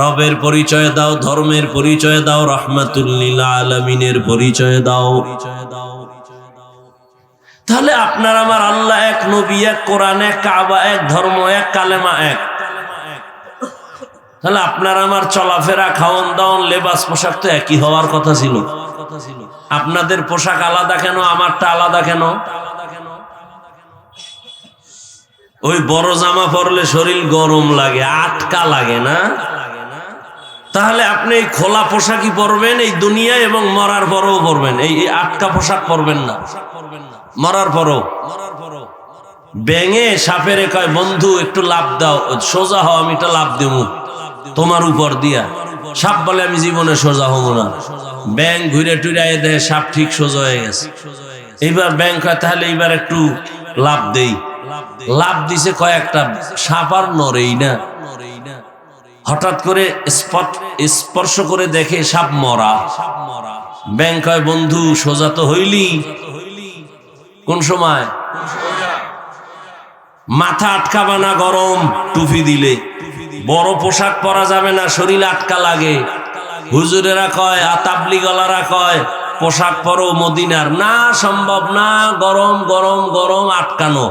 রবের পরিচয় দাও, ধর্মের পরিচয় দাও, রহমাতুল্লিল আলমিনের পরিচয় দাও। তাহলে আপনার আমার আল্লাহ এক, নবী এক, কোরআন এক, কাবা এক, ধর্ম এক, কালেমা এক। তাহলে আপনার আমার চলাফেরা, খাওয়ন দাওন লেবাস পোশাক তো একই হওয়ার কথা ছিল। আপনাদের পোশাক আলাদা কেন, আমারটা আলাদা কেন? ওই বড় জামা পরলে শরীর গরম লাগে, আটকা লাগে না? তাহলে আপনি এই খোলা পোশাকই পরবেন, এই দুনিয়া এবং মরার পরেও পরবেন। এই আটকা পোশাক পরবেন না। মরার পরও। ব্যাঙে সাপের কয়, বন্ধু, একটু লাভ দাও, সোজা হও, আমি একটা লাভ দেবো। তোমার উপর দিয়া। সাপ বলে, আমি জীবনে সোজা হব না। ব্যাং ঘুরে টুরে দেয়, সাপ ঠিক সোজা হয়ে গেছে। এইবার ব্যাং কয়, তাহলে এইবার একটু লাভ দেই। লাভ দিছে কয়েকটা, সাপ আর নড়েই না। হঠাৎ করে স্পর্শ করে দেখে সাপ মরা। ব্যাং কয়, বন্ধু, সোজা তো হইলি। কোন সময়? মাথা আটকাবা না, গরম টুপি দিলে। বড় পোশাক পরা যাবে না, শরীর আটকা লাগে। হুজুরেরা কয় আতাবলি গলারা কয়, পোশাক পরো মদিনার। না, সম্ভব না, গরম গরম গরম আটকানো।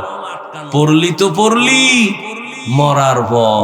পড়লি তো পড়লি মরার পর।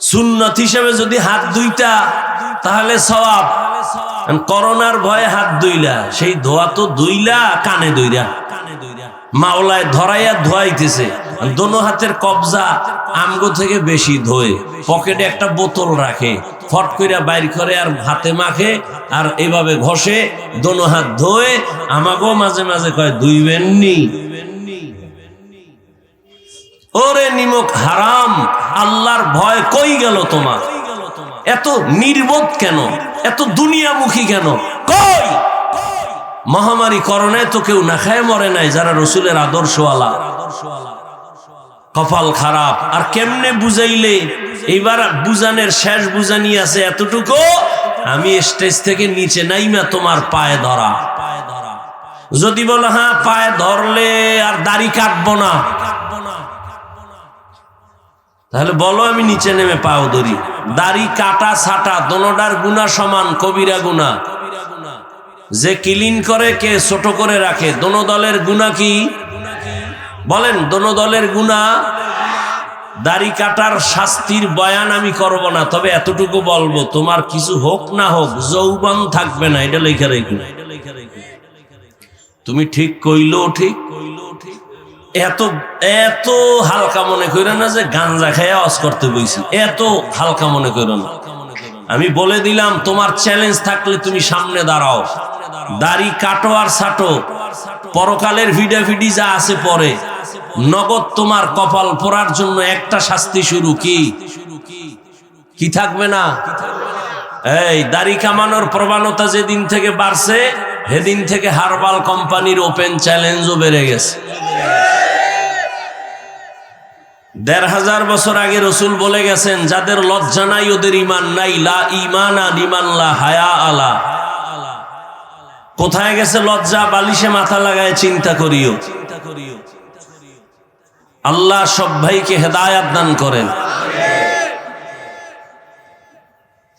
সুন্নত হিসেবে যদি হাত দুইটা, তাহলে সবাব করোনার ভয়ে হাত দুইলা। সেই ধোয়া তো দুইলা, কানে দইরা। মাওলায় ধরাইয়া ধোয়াইতেছে। দোনো হাতের কবজা আমগো থেকে বেশি ধোয়ে। পকেটে একটা বোতল রাখে। ফট কইরা বাইর করে আর হাতে মাখে আর এভাবে ঘষে দোনো হাত ধোয়ে। আমাগো মাঝে মাঝে কয় দুইবেননি ওরে নিমক হারাম, আল্লাহর ভয় কই গেল তোমার? এত নির্বোধ কেন? এত দুনিয়ামুখী কেন? কই? মহামারী করোনায় তো কেউ না খায়, মরে নাই, যারা রসুলের আদর্শওয়ালা। কপাল খারাপ, আর কেমনে বুঝাইলে? এইবার বুঝানের শেষ বুঝানি আছে এতটুকু? আমি স্টেজ থেকে নিচে নাইমা তোমার পায়ে ধরা। যদি বলো হ্যাঁ পায়ে ধরলে আর দাড়ি কাটবো না। তাহলে বলো আমি নিচে নেমে পাও ধরি। দাড়ি, কাটা, ছাটা, দোনোটার গুণা সমান, কবিরা গুণা। যে ক্লিন করে, কে ছোট করে রাখে। দোনো দলের গুণা কি? বলেন, দোনো দলের গুণা। দাড়ি, কাটার শাস্তির বয়ান আমি করব না, তবে এতটুকু বলব, তোমার কিছু হোক না হোক, যৌবন থাকবে না, এটা লেখা রেখে। তুমি ঠিক কইলো, ঠিক? এত এত হালকা মনে করো না যে গাঞ্জা খাইয়া অস করতে বইছি। এত হালকা মনে করো না। আমি বলে দিলাম, তোমার চ্যালেঞ্জ থাকলে তুমি সামনে দাঁড়াও। দাড়ি কাটো আর ছাটো। পরকালের ভিডাভিডি যা আছে পরে। নগদ তোমার কপাল পড়ার জন্য একটা শাস্তি শুরু কি? কি থাকবে না? এই, দাড়ি কামানোর প্রবণতা যেদিন থেকে বাড়ছে সেদিন থেকে হারবাল কোম্পানির ওপেন চ্যালেঞ্জও বেড়ে গেছে। দেড় হাজার বছর আগে রসুল বলে গেছেন, যাদের লজ্জা নাই, ওদের ইমান নাই। লা ইমানা নিমাল্লা হায়া আলা। কোথায় গেছে লজ্জা? বালিশে মাথা লাগায়, চিন্তা করিও। আল্লাহ সব ভাইকে হেদায়াত দান করেন।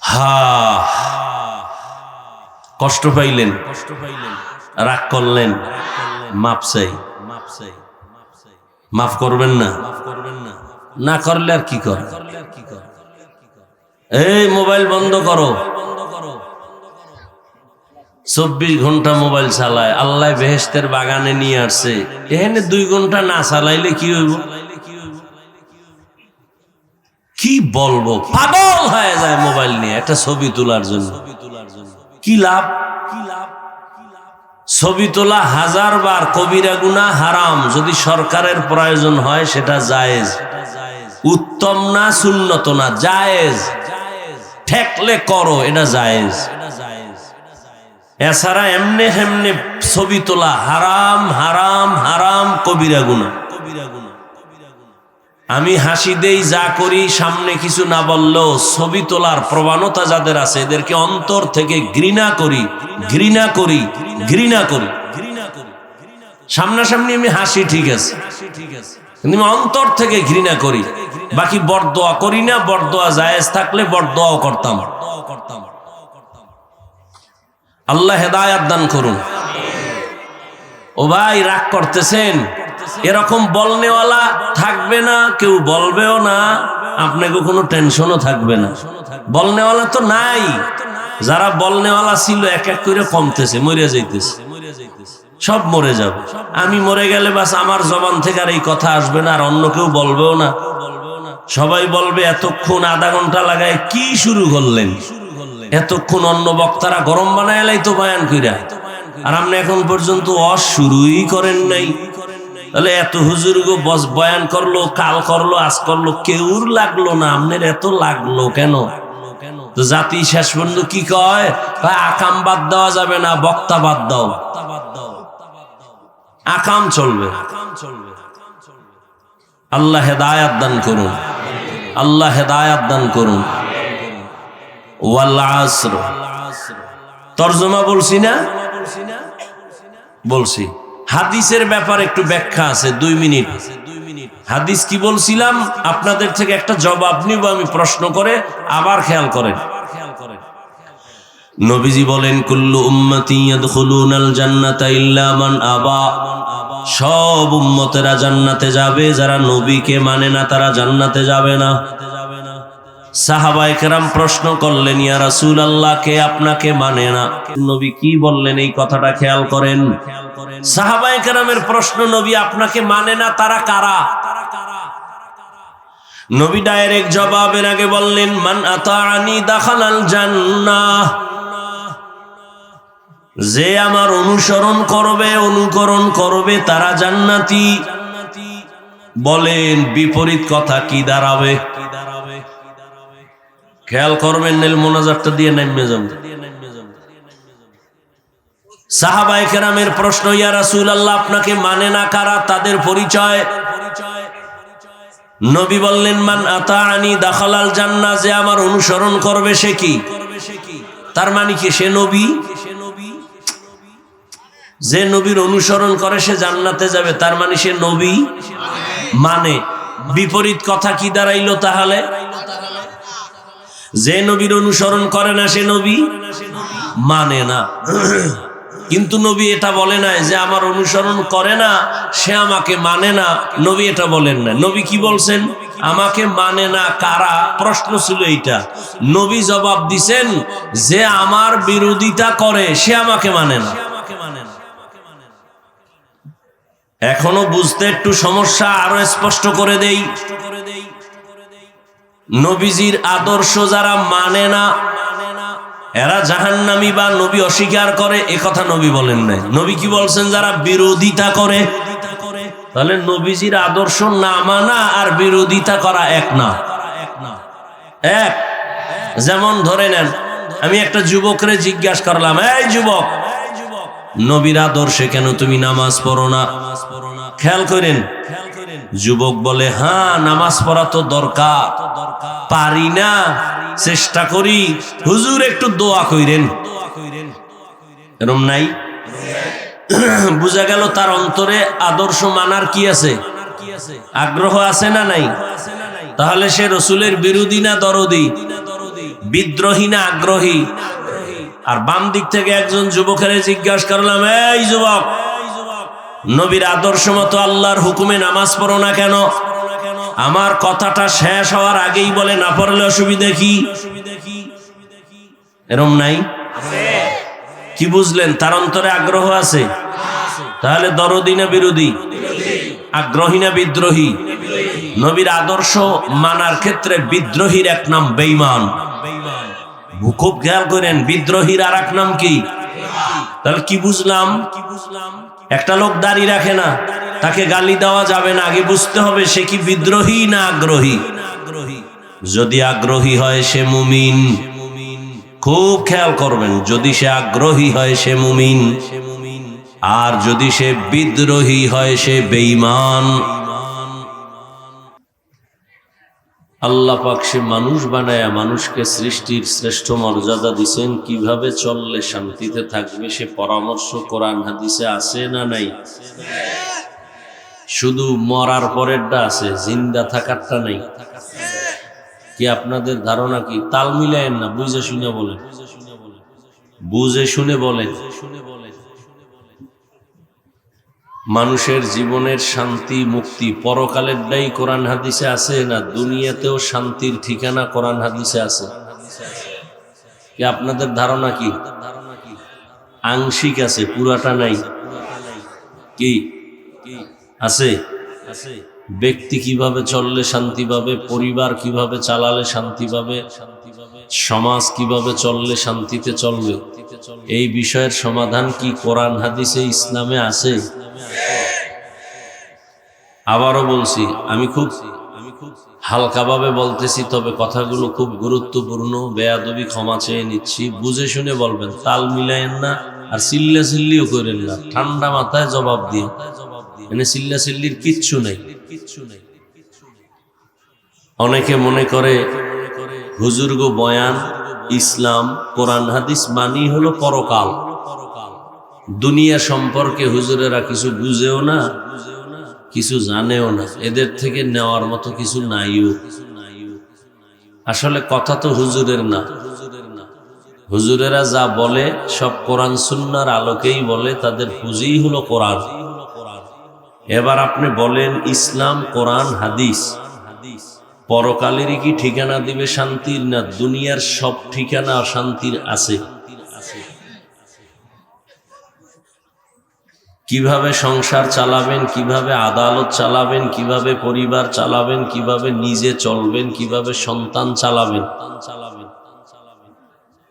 হা কষ্ট পাইলেন কষ্ট পাইলেন। রাগ করলেন মাপ চাই। মাপ চাই মাফ করবেন না? না করলে আর কি কর? এই মোবাইল বন্ধ করো। চব্বিশ ঘণ্টা মোবাইল চালায়। আল্লাহ বেহেস্তের বাগানে নিয়ে আসছে। এখানে দুই ঘণ্টা না চালাইলে কি হইব? কি বলব? পাগল হয়ে যায় মোবাইল নিয়ে। একটা ছবি তোলার জন্য। কি লাভ? কি লাভ ছবি তোলা হাজার বার কবিরা গুনা হারাম। যদি সরকারের প্রয়োজন হয়, সেটা জায়েজ। উত্তম না, সুন্নত না, জায়েজ। ঠেকলে করো, এটা জায়েজ। এছাড়া এমনে হেমনে ছবি তোলা হারাম হারাম হারাম কবিরা গুণা আমি হাসি দেই, যা করি, সামনে কিছু না বললেও ছবি তোলার প্রবণতা যাদের আছে, এদেরকে অন্তর থেকে ঘৃণা করি ঘৃণা করি ঘৃণা করি সামনাসামনি আমি হাসি ঠিক আছে। কিন্তু আমি অন্তর থেকে ঘৃণা করি। বাকি বরদোয়া করি না, বরদোয়া জায়েজ থাকলে বরদোয়াও করতাম। আল্লাহ হেদায়াত দান করুন। ও ভাই, রাগ করতেছেন? এরকম বলনেওয়ালা থাকবে না, কেউ বলবেও না, আপনাকে কোনো টেনশনও থাকবে না। বলনেওয়ালা তো নাই, যারা বলনেওয়ালা ছিল, এক এক করে কমতেছে, মরে যাইতেছে। সব মরে যাবে। আমি মরে গেলে বাস আমার জবান থেকে আর এই কথা আসবে না, আর অন্য কেউ বলবেও না। সবাই বলবে, এতক্ষণ আধা ঘণ্টা লাগায় কি শুরু করলেন? এতক্ষণ অন্য বক্তারা গরম বানায় এলাই তো বয়ান কইরা। আর আপনি এখন পর্যন্ত অস শুরুই করেন নাই। তাহলে এত হুজুর গো বস বয়ান করল, কাল করল, আজ করল, কেউর লাগল না? আপনার এত লাগল কেন? জাতি শেষ পর্যন্ত কি কয়, আকাম বাদ দেওয়া যাবে না, বক্তা বাদ দাও। আকাম চলবে। আল্লাহ হেদায়াত দান করুন। আল্লাহ হেদায়াত দান করুন। ওয়াল আসর। তর্জমা বলছি না? বলছি। হাদিসের ব্যাপারে একটু ব্যাখ্যা আছে, দুই মিনিট। হাদিস কি বলছিলাম? আপনাদের থেকে একটা জবাব নিব, আমি প্রশ্ন করে আবার খেয়াল করেন। নবীজি বলেন, কুল্লু উম্মতি ইয়াদখুলুনাল জান্নাতা ইল্লা মান আবা। সব উম্মতেরা জান্নাতে যাবে, যারা নবীকে মানে না, তারা জান্নাতে যাবে না। সাহাবায়ে কেরাম প্রশ্ন করলেন, ইয়া রাসূল আল্লাহ কে আপনাকে মানে না? নবী কি বললেন, এই কথাটা খেয়াল করেন। প্রশ্ন, নবী আপনাকে মানে না, তারা কারা? নবী ডাইরেক্ট জবাবের আগে বললেন, মান যে আমার অনুসরণ করবে, অনুকরণ করবে, তারা জান্নাতি। বলেন, বিপরীত কথা কি দাঁড়াবে? খেয়াল করবেন, নেল মোনাজারটা দিয়ে নামে যাব সাহাবাই কেরামের প্রশ্ন, ইয়া রাসূল আল্লাহ আপনাকে মানে না কারা? তাদের পরিচয়? নবী বললেন, মান আতাআনি দাখালাল জান্নাহ, যে আমার অনুসরণ করবে সে কি? তার মানে কি সে নবী? যে নবীর অনুসরণ করে, সে জান্নাতে যাবে। তার মানে সে নবী? মানে। বিপরীত কথা কি দাঁড়াইলো তাহলে? যে নবীর অনুসরণ করে না সে নবী মানে না। কিন্তু নবী এটা বলে না যে আমার অনুসরণ করে না, সে আমাকে মানে না। নবী এটা বলেন না নবী কি বলছেন? আমাকে মানে না কারা? প্রশ্ন ছিল এইটা। নবী জবাব দিছেন যে আমার বিরোধিতা করে, সে আমাকে মানে না। এখনও বুঝতে একটু সমস্যা আরও স্পষ্ট করে দেই। নবীজির আদর্শ যারা মানে না, এরা জাহান্নামি বা নবী অস্বীকার করে, এ কথা নবী বলেন নাই। নবী কি বলছেন? যারা বিরোধিতা করে, তাহলে নবীজির আদর্শ না মানা আর বিরোধিতা করা এক না। এক। যেমন ধরে নেন, আমি একটা যুবকরে জিজ্ঞাসা করলাম, এই যুবক, নবীর আদর্শে কেন তুমি নামাজ পড়ো না? খেয়াল করেন যুবক বলে হ্যাঁ নামাজ পড়া তো দরকার। পারি না। চেষ্টা করি। হুজুর, একটু দোয়া কইরেন। এরম নাই? বুঝা গেল তার অন্তরে আদর্শ মানার কি আছে? আগ্রহ আছে না নাই? তাহলে সে রসুলের বিরোধী না দরদি? বিদ্রোহী না আগ্রহী? আর বাম দিক থেকে একজন যুবকের জিজ্ঞাসা করলাম, এই যুবক নবীর আদর্শ মতো আল্লাহর হুকুমে নামাজ পড়ো না কেন? আমার কথাটা শেষ হওয়ার আগেই বলে, না পড়লে অসুবিধা কি? এরম নাই? কি বুঝলেন? তার অন্তরে আগ্রহ আছে? তাহলে দরদি না বিরোধী? আগ্রহী না বিদ্রোহী? নবীর আদর্শ মানার ক্ষেত্রে বিদ্রোহীর এক নাম বেইমান খুব খেয়াল করেন, বিদ্রোহীর আর এক নাম কি? তাহলে কি বুঝলাম কি বুঝলাম? একটা লোক দাড়ি রাখে না, তাকে গালি দেওয়া যাবে না। আগে বুঝতে হবে সে কি বিদ্রোহী না আগ্রহী। যদি আগ্রহী হয় সে মুমিন। খুব খেয়াল করবেন, যদি সে আগ্রহী হয় সে মুমিন। আর যদি সে বিদ্রোহী হয় সে বেঈমান। আল্লাহ পাক সে মানুষ বানায় মানুষকে সৃষ্টির শ্রেষ্ঠ মর্যাদা দিছেন। কীভাবে চললে শান্তিতে থাকবে সে পরামর্শ কোরআন হাদিসে আছে না নাই? শুধু মরার পরেরটা আছে, জিন্দা থাকারটা নেই। কি আপনাদের ধারণা কি? তাল মিলায়েন না, বুঝে শুনে বলেন। বুঝে শুনে বলেন। মানুষের জীবনের শান্তি, মুক্তি পরকালেরটাই কোরআন হাদিসে আছে না দুনিয়াতেও শান্তির ঠিকানা কোরআন হাদিসে আছে? আপনাদের ধারণা কি? আংশিক আছে, পুরাটা নাই। কি? আছে? ব্যক্তি কীভাবে চললে শান্তি পাবে? পরিবার কীভাবে চালালে শান্তি পাবে? সমাজ কীভাবে চললে শান্তিতে চলবে? এই বিষয়ের সমাধান কি কোরআন, হাদিসে, ইসলামে আছে? আবারও বলছি, আমি খুব হালকাভাবে বলতেছি, তবে কথাগুলো খুব গুরুত্বপূর্ণ। বেয়াদবি ক্ষমা চেয়ে নিচ্ছি। বুঝে শুনে বলবেন, তাল মিলায়েন না আর সিল্লা সিল্লিও করেন না। ঠান্ডা মাথায় জবাব দিয়ে মানে সিল্লা সিল্লির কিচ্ছু নেই। অনেকে মনে করে, হুজুর্গ বয়ান ইসলাম, কোরআন, হাদিস মানি হলো পরকাল। দুনিয়া সম্পর্কে হুজুরেরা কিছু বুঝেও না, কিছু জানেও না। এদের থেকে নেওয়ার মতো কিছু নাইও। আসলে কথা তো হুজুরের না। হুজুরেরা যা বলে, সব কোরআন, সুন্নার আলোকেই বলে, তাদের পুঁজিই হলো কোরআন। এবার আপনি বলেন, ইসলাম, কোরআন, হাদিস। পরকালেরই কি ঠিকানা দিবে শান্তির, না দুনিয়ার সব ঠিকানা শান্তির আছে? কীভাবে সংসার চালাবেন, কীভাবে আদালত চালাবেন, কীভাবে পরিবার চালাবেন, কীভাবে নিজে চলবেন, কীভাবে সন্তান চালাবেন?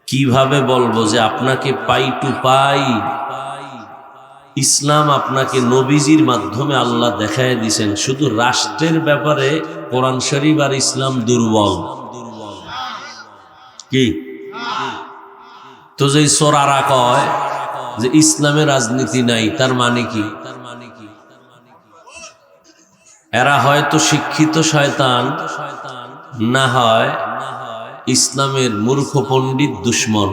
কীভাবে বলব যে আপনাকে পাই টু পাই? ইসলাম আপনাকে নবীজির মাধ্যমে আল্লাহ দেখায় দিছেন। শুধু রাষ্ট্রের ব্যাপারে কোরআন শরীফ আর ইসলাম দুর্বল। কি? তো যে সোরারা কয় যে ইসলামে রাজনীতি নাই, তার মানে কি? এরা হয়তো শিক্ষিত শয়তান, না হয় ইসলামের মূর্খ পণ্ডিত দুশ্মন।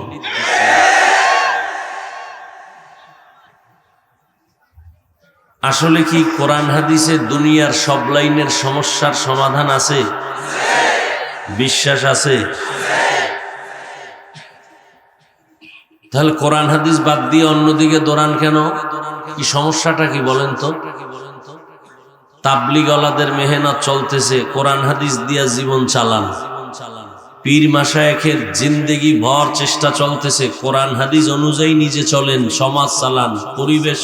আসলে কি কোরআন হাদিসে দুনিয়ার সব লাইনের সমস্যার সমাধান আছে? বিশ্বাস আছে? তাহলে কোরআন হাদিস বাদ দিয়ে অন্যদিকে দৌড়ান কেন? কি সমস্যাটা কি বলেন তো? তাবলিগলাদের মেহনত চলতেছে, কোরআন হাদিস দিয়া জীবন চালান। পীর মাসায়েখের জিন্দেগি ভর চেষ্টা চলতেছে, কোরআন হাদিস অনুযায়ী নিজে চলেন, সমাজ চালান, পরিবেশ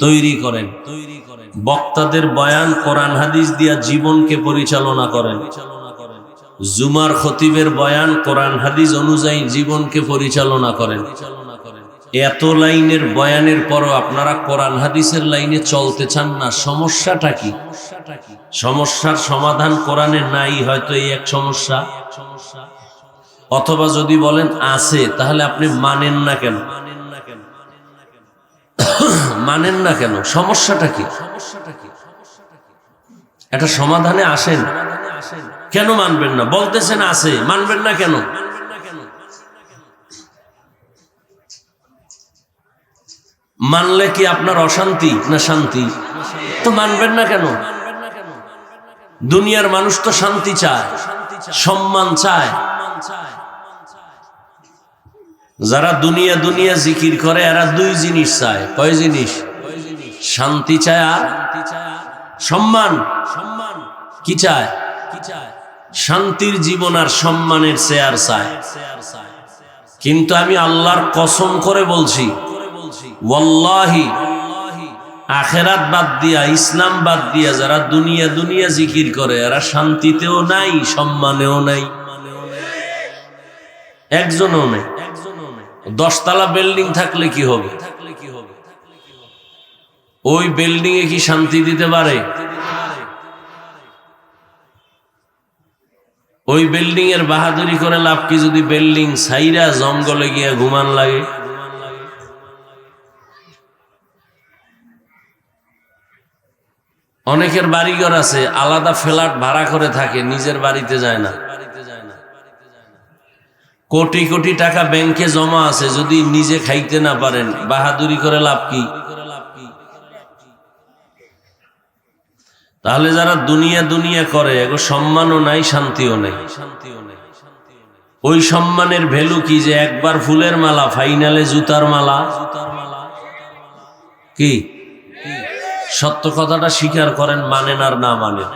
তৈরি করেন। বক্তাদের বয়ান, কোরআন, হাদিস দিয়া জীবনকে পরিচালনা করেন। জুমার খতিবের বয়ান, কোরআন, হাদিস অনুযায়ী জীবনকে পরিচালনা করেন। এত লাইনের বয়ানের পরও আপনারা কোরআন, হাদিসের লাইনে চলতে চান না। সমস্যাটা কি? সমস্যার সমাধান কোরআনে নাই হয়তো এই এক সমস্যা। অথবা যদি বলেন, আছে, তাহলে আপনি মানেন না কেন? মানেন না কেন? সমস্যাটা কি? একটা সমাধানে আসেন। কেন মানবেন না? বলতেছেন আছে, মানবেন না কেন? মানলে কি আপনার অশান্তি না শান্তি? তো মানবেন না কেন? দুনিয়ার মানুষ তো শান্তি চায়, সম্মান চায়। যারা দুনিয়া দুনিয়া জিকির করে, এরা দুই জিনিস চায়। কয় জিনিস? শান্তি চায় আর সম্মান। সম্মান কি চায়? কি চায় শান্তির জীবন আর সম্মানের চেয়ার চায়। কিন্তু আমি আল্লাহর কসম করে বলছি, ওয়াল্লাহি, আখেরাত বাদ দিয়া, ইসলাম বাদ দিয়া যারা দুনিয়া দুনিয়া জিকির করে, এরা শান্তিতেও নাই, সম্মানেও নাই। একজনও নেই। দশতলা বিল্ডিং থাকলে কি হবে? ওই বিল্ডিং এ কি শান্তি দিতে পারে? ওই বিল্ডিং এর বাহাদুরি করে লাভ কি যদি বিল্ডিং সাইরা জঙ্গলে গিয়া ঘুমান লাগে? অনেকের বাড়িঘর আছে, আলাদা ফ্ল্যাট ভাড়া করে থাকে, নিজের বাড়িতে যায় না। কোটি কোটি টাকা ব্যাংকে জমা আছে, যদি নিজে খাইতে না পারেন, বাহাদুরি করে লাভ কি? তাহলে যারা দুনিয়া দুনিয়া করে, এগো সম্মানও নাই, শান্তিও নেই। ওই সম্মানের ভ্যালু কি যে একবার ফুলের মালা, ফাইনালে জুতার মালা? কি? সত্য কথাটা স্বীকার করেন, মানেন আর না মানেন।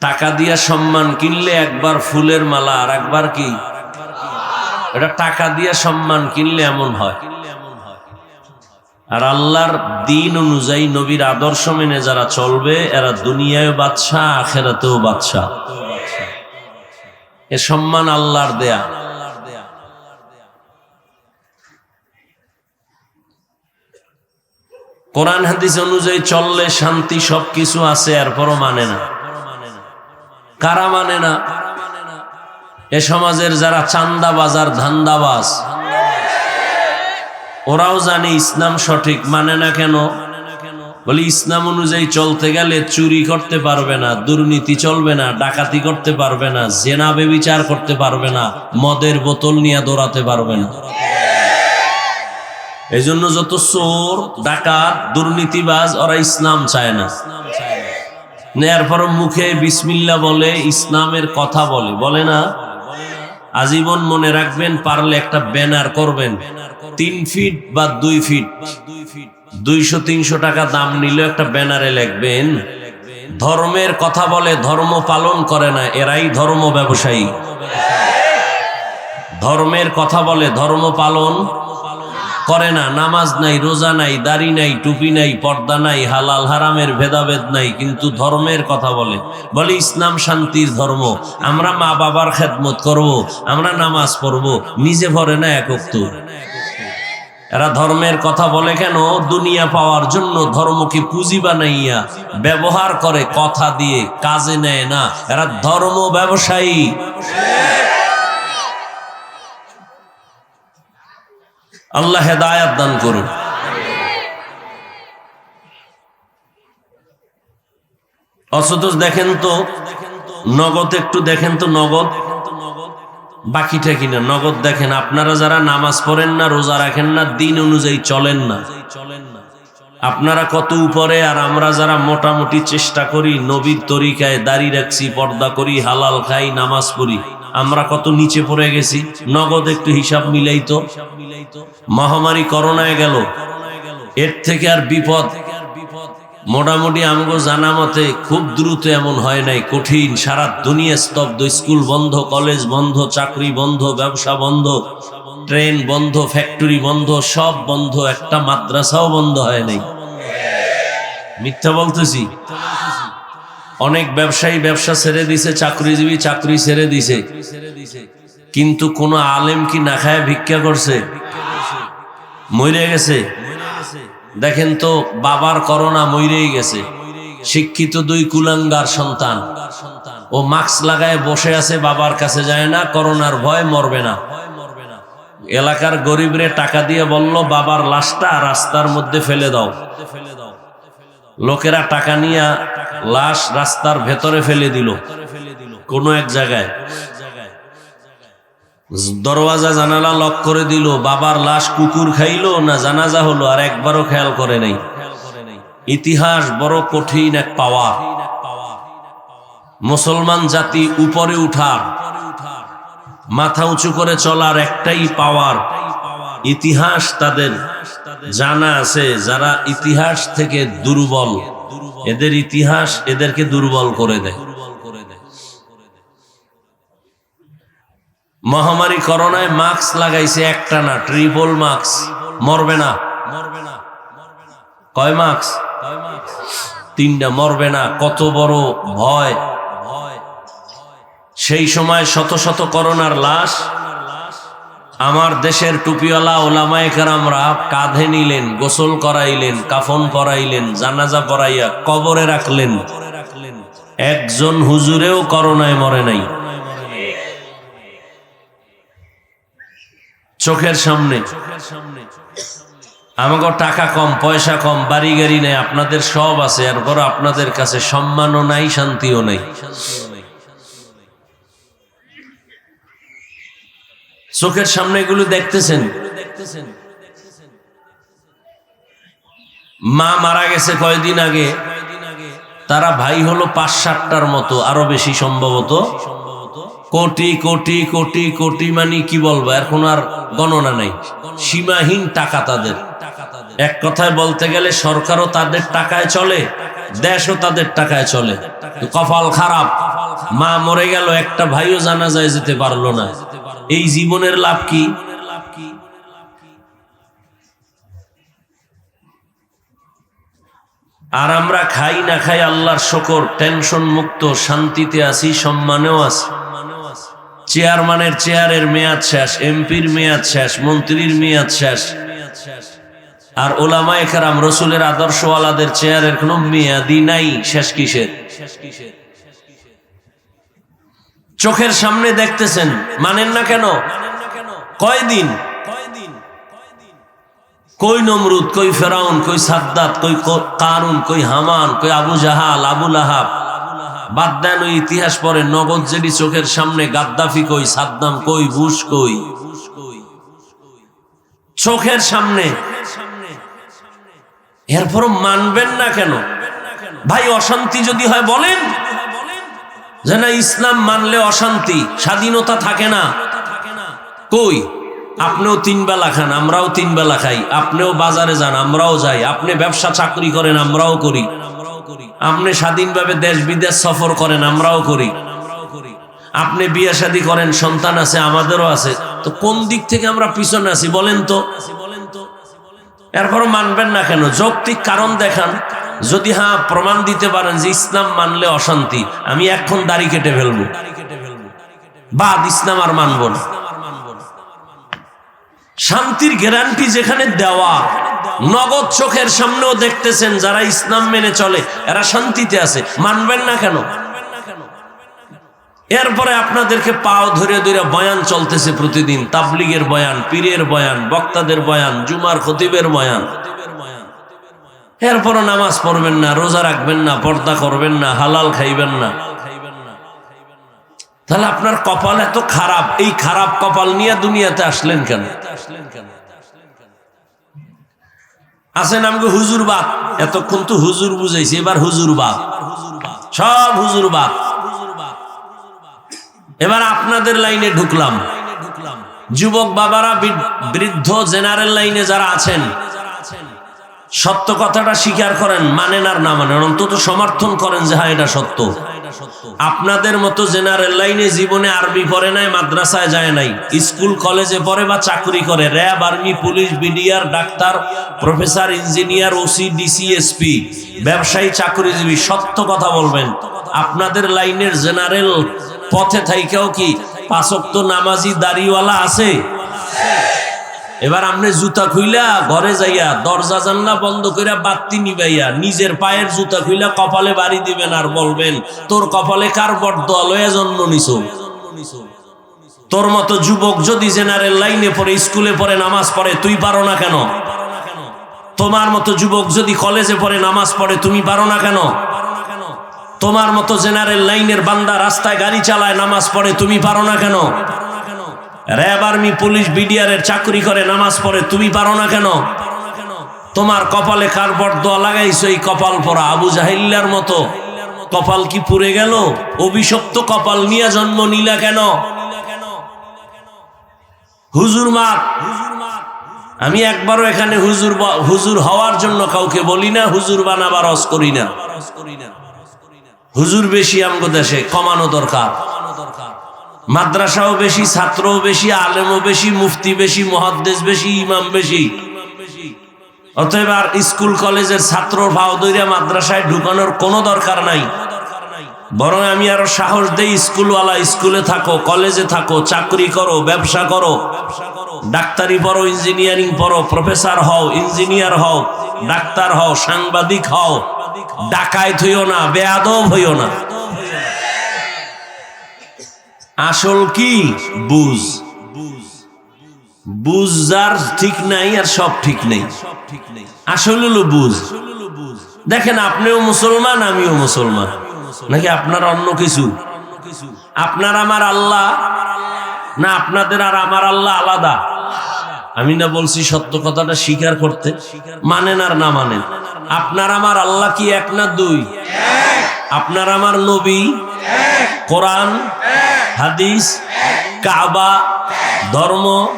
টাকা দিয়া সম্মান কিনলে একবার ফুলের মালা, আর একবার কি? এটা টাকা দিয়া সম্মান কিনলে এমন হয়। আর আল্লাহর দিন অনুযায়ী নবীর আদর্শ মেনে যারা চলবে, এরা দুনিয়ায় বাদশাহ, আখেরাতেও বাদশাহ। এ সম্মান আল্লাহর দেয়া। কোরআন হাদিস অনুযায়ী চললে শান্তি সবকিছু আছে, এরপরও মানে না। কারা মানে না? এ সমাজের যারা চান্দা বাজার ধান্দাবাজ, ওরাও জানে ইসলাম সঠিক মানে না কেন? বলি, ইসলাম অনুযায়ী চলতে গেলে চুরি করতে পারবে না, দুর্নীতি চলবে না, ডাকাতি করতে পারবে না, জেনা বেবিচার করতে পারবে না, মদের বোতল নিয়ে দৌড়াতে পারবে না। এই জন্য যত চোর, ডাকাত, দুর্নীতিবাজ, ওরা ইসলাম চায় না। এরপর মুখে বিসমিল্লা বলে, ইসলামের কথা বলে বলে না? আজীবন মনে রাখবেন, পারলে একটা ব্যানার করবেন। তিন ফিট বা দুই ফিট। দুইশো, তিনশো টাকা দাম নিলেও একটা ব্যানারে লিখবেন, ধর্মের কথা বলে ধর্ম পালন করে না, এরাই ধর্ম ব্যবসায়ী। ধর্মের কথা বলে ধর্ম পালন করে না, নামাজ নাই, রোজা নাই, দাড়ি নাই, টুপি নাই, পর্দা নাই, হালাল, হারামের ভেদাভেদ নাই, কিন্তু ধর্মের কথা বলে। বলে, ইসলাম শান্তির ধর্ম, আমরা মা বাবার খেদমত করব, আমরা নামাজ পড়ব, নিজে ভরে না একক এরা ধর্মের কথা বলে কেন? দুনিয়া পাওয়ার জন্য ধর্মকে পুঁজি বানাইয়া ব্যবহার করে, কথা দিয়ে, কাজে নেয় না। এরা ধর্ম ব্যবসায়ী। আল্লাহ হেদায়াত দান করুন। অথচ দেখেন তো, নগদ একটু দেখেন তো নগদ। বাকিটা কিনা, নগদ দেখেন, আপনারা যারা নামাজ পড়েন না, রোজা রাখেন না, দিন অনুযায়ী চলেন না। আপনারা কত উপরে, আর আমরা যারা মোটামুটি চেষ্টা করি, নবীর তরিকায় দাড়ি রাখছি, পর্দা করি, হালাল খাই, নামাজ পড়ি। আমরা কত নিচে পড়ে গেছি, নগদ একটু হিসাব মিলাই তো মহামারী করোনায় গেল। এর থেকে আর বিপদ। মোটামুটি আমগো জানা মতে খুব দ্রুত এমন হয় নাই, কঠিন। সারা দুনিয়া স্তব্ধ, স্কুল বন্ধ, কলেজ বন্ধ, চাকরি বন্ধ, ব্যবসা বন্ধ, ট্রেন বন্ধ, ফ্যাক্টরি বন্ধ, সব বন্ধ, একটা মাদ্রাসাও বন্ধ হয় নাই। মিথ্যা বলতেছি? অনেক ব্যবসায়ী ব্যবসা ছেড়ে দিছে, চাকরিজীবী চাকরি ছেড়ে দিছে। কিন্তু কোন আলেম কি না খায় ভিক্ষা করছে? মরে গেছে। দেখেন তো, বাবার করোনা মরেই গেছে। শিক্ষিত দুই কুলাঙ্গার সন্তান। ও মাস্ক লাগায় বসে আছে, বাবার কাছে যায় না, করোনার ভয় মরবে না। এলাকার গরিবরে টাকা দিয়ে বলল, বাবার লাশটা রাস্তার মধ্যে ফেলে দাও। লোকেরা টাকা নিয়ে লাশ রাস্তার ভেতরে ফেলে দিল। কোন এক জায়গায়। দরওয়াজা জানালা লক করে দিল। বাবার লাশ কুকুর খাইলো না জানাজা হলো আর একবারও খেয়াল করে নাই। ইতিহাস বড় কঠিন এক পাওয়া মুসলমান জাতি উপরে উঠার, মাথা উঁচু করে চলার একটাই পাওয়ার। ইতিহাস তাদের জানা আছে, যারা ইতিহাস থেকে দুর্বল। এদের ইতিহাস এদেরকে দুর্বল করে দেয়। মহামারী করোনায় মাস্ক লাগাইছে একটা না, ট্রিপল মাস্ক। মরবে না। কয় মাস্ক? তিনটা মরবে না। কত বড় ভয়। সেই সময় শত শত করোনার লাশ আমার দেশের টুপিওয়ালা ওলামায় কারামরা কাঁধে নিলেন, গোসল করাইলেন, কাফন করাইলেন জানাজা পরাইয়া কবরে রাখলেন। একজন হুজুরেও করোনায় মরে নাই। চোখের সামনে। আমাকে টাকা কম, পয়সা কম, বাড়ি গাড়ি নেই, আপনাদের সব আছে এরপর আপনাদের কাছে সম্মানও নাই, শান্তিও নেই। চোখের সামনে এগুলো দেখতেছেন? মা মারা গেছে কয়দিন আগে? তারা ভাই হলো পাঁচ সাতটার মতো, আরও বেশি সম্ভবত। কোটি কোটি কোটি কোটি মানে কি বলব, এখন আর গণনা নেই। সীমাহীন টাকা তাদের। এক কথায় বলতে গেলে সরকারও তাদের টাকায় চলে, দেশও তাদের টাকায় চলে। কপাল খারাপ। মা মরে গেল, একটা ভাইও জানা যায় যেতে পারল না। এই জীবনের লাভ কি? আর আমরা খাই না খাই আল্লাহর শকর টেনশন মুক্ত, শান্তিতে আছি, সম্মানেও আছি। চেয়ারম্যানের চেয়ারের মেয়াদ শেষ এমপির মেয়াদ শেষ, মন্ত্রীর মেয়াদ শেষ। আর ওলামা একরাম রসুলের আদর্শওয়ালাদের চেয়ারের কোনো মেয়াদি নাই শেষ কিসের শেষ কিসের? চোখের সামনে দেখতেছেন। মানেন না কেন? কয়দিন? কই নমরুদ, কই ফেরাউন, কই সাদ্দাত, কই কারুন, কই হামান, কই আবু জাহাল আবুল আহাব বাদ দেন ওই ইতিহাস পরে নগদ জেডি চোখের সামনে, গাদ্দাফি কই, সাদ্দাম কই, বুশ কই। চোখের সামনে। এরপর মানবেন না কেন? ভাই, অশান্তি যদি হয় বলেন। যে ইসলাম মানলে অশান্তি, স্বাধীনতা থাকে না। কই? আপনিও তিন বেলা খান, আমরাও তিন বেলা খাই। আপনিও বাজারে যান, আমরাও যাই। আপনি ব্যবসা চাকরি করেন, আমরাও করি। আপনি স্বাধীনভাবে দেশ বিদেশ সফর করেন, আমরাও করি। আপনি বিয়ে শাদী করেন, সন্তান আছে, আমাদেরও আছে। তো কোন দিক থেকে আমরা পিছনে আছি বলেন তো? এরপর মানবেন না কেন? যৌক্তিক কারণ দেখান। যদি হ্যাঁ প্রমাণ দিতে পারেন যে ইসলাম মানলে অশান্তি, আমি এখন দাড়ি কেটে ফেলব। বাদ, ইসলাম আর মানব না। শান্তির গ্যারান্টি যেখানে দেওয়া, নগদ চোখের সামনেও দেখতেছেন যারা ইসলাম মেনে চলে, এরা শান্তিতে আছে। মানবেন না কেন? এরপরে আপনাদেরকে পাও ধরে ধরে বয়ান চলতেছে প্রতিদিন, তাবলিগের বয়ান, পীরের বয়ান, বক্তাদের বয়ান, জুমার খতিবের বয়ান। এরপরও নামাজ পড়বেন না, রোজা রাখবেন না, পর্দা করবেন না, হালাল খাইবেন না। তাহলে আপনার কপাল এত খারাপ, এই খারাপ কপাল নিয়ে দুনিয়াতে আসলেন কেন? আছেন আমাকে হুজুর বাদ এতক্ষণ তো হুজুর বুঝাইছি, এবার হুজুর বাদ সব হুজুর বাদ এবার আপনাদের লাইনে ঢুকলাম। যুবক বাবারা, বৃদ্ধ, জেনারেল লাইনে যারা আছেন সত্য কথাটা স্বীকার করেন, মানেন আর না মানেন, অন্তত সমর্থন করেন যে হ্যাঁ এটা সত্য। আপনাদের মতো জেনারেল লাইনে জীবনে আরবি পড়ে নাই, মাদ্রাসায় যায় নাই, স্কুল, কলেজে পড়ে বা চাকরি করে, RAB, army, police, BDR, doctor, professor, engineer, OC, DC, SP, ব্যবসায়ী, চাকরিজীবী, সত্য কথা বলবেন। আপনাদের লাইনের জেনারেল পথে থাইকেও কি পাঁচক্ত নামাজি দাড়িওয়ালা আছে? এবার আপনি জুতা খুইলা ঘরে যাইয়া দরজা জানলা বন্ধ কইরা বাত্তি নিবাইয়া, নিজের পায়ের জুতা খুইলা কপালে বাড়ি দিবেন আর বলবেন, তোর কপালে কার বরদোয়া লয়ে জন্ম নিছো? তোর মতো যুবক যদি জেনারেল লাইনে পড়ে, স্কুলে পড়ে, নামাজ পড়ে, তুই পারো না কেন? তোমার মতো যুবক যদি কলেজে পড়ে, নামাজ পড়ে, তুমি পারো না কেন? তোমার মতো জেনারেল লাইনের বান্দা রাস্তায় গাড়ি চালায়, নামাজ পড়ে, তুমি পারো না কেন? র্যাব আর্মি, পুলিশ, বিডিআরের চাকরি করে, নামাজ পড়ে, তুমি পারো না কেন? তোমার কপালে কারবর দোয়া লাগাইছো এই কপাল পরা? আবু জাহিল্লার মতো। কপাল কি গেল? অভিশপ্ত কপাল নিয়ে জন্ম নিলা কেন? হুজুর মাত আমি একবারও এখানে হুজুর হুজুর হওয়ার জন্য কাউকে বলি না, হুজুর বানাবার অস করি না। হুজুর বেশি আমগো দেশে কমানো দরকার কমানো দরকার। মাদ্রাসাও বেশি, ছাত্রও বেশি, আলেমও বেশি, মুফতি বেশি মহাদ্দেশ বেশি, ইমাম বেশি। অতএব আর স্কুল, কলেজের ছাত্র ভাও দইরা মাদ্রাসায় ঢুকানোর কোনো দরকার নাই। বরং আমি আরও সাহস দেই, স্কুলওয়ালা স্কুলে থাকো, কলেজে থাকো, চাকরি করো, ব্যবসা করো। ডাক্তারি পড়ো, ইঞ্জিনিয়ারিং পড়ো, প্রফেসর হও, ইঞ্জিনিয়ার হও, ডাক্তার হও, সাংবাদিক হও। ডাকায় হইও না, বেয়াদব হইও না। আসল কি? বুঝ। বুঝ যার ঠিক নাই আর সব ঠিক নেই। আসল হলো বুঝ। দেখেন, আপনিও মুসলমান, আমিও মুসলমান। নাকি আপনার অন্য কিছু? আপনার আমার আল্লাহ? না, আপনাদের আর আমার আল্লাহ আলাদা? আমি না বলছি সত্য কথাটা স্বীকার করতে। মানেন আর না মানেন। আপনার আমার আল্লাহ কি এক না দুই? আপনার আমার নবী? কোরআন? হাদিস? কাবা? ধর্ম?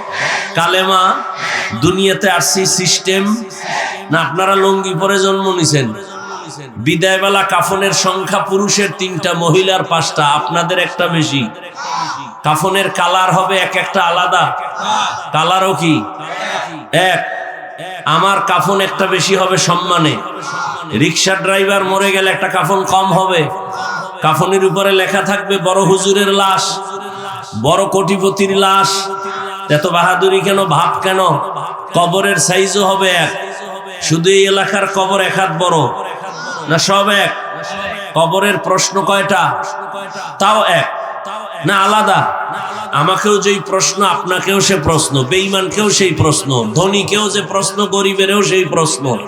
কালেমা? দুনিয়াতে আসছি সিস্টেম? না, আপনারা লঙ্গি পরে জন্ম নিছেন। বিদায়বেলা কাফনের সংখ্যা পুরুষের তিনটা, মহিলার পাঁচটা, আপনাদের একটা বেশি। কাফনের কালার হবে এক একটা আলাদা। কালারও কি? এক। আমার কাফন একটা বেশি হবে সম্মানে। রিক্সা ড্রাইভার মরে গেলে একটা কাফন কম হবে। কাফনের উপরে লেখা থাকবে, বড় হুজুরের লাশ, বড় কোটিপতির লাশ। এত বাহাদুরি কেন, ভাব কেন? কবরের সাইজও হবে এক। শুধু এই এলাকার কবর এক হাত বড়। না সব এক? কবরের প্রশ্ন কয়টা? তাও এক। না, আলাদা। আমাকেও যেই প্রশ্ন, আপনাকেও সে প্রশ্ন, বেঈমানকেও সেই প্রশ্ন, ধনীকেও যে প্রশ্ন, গরিবেরও সেই প্রশ্ন।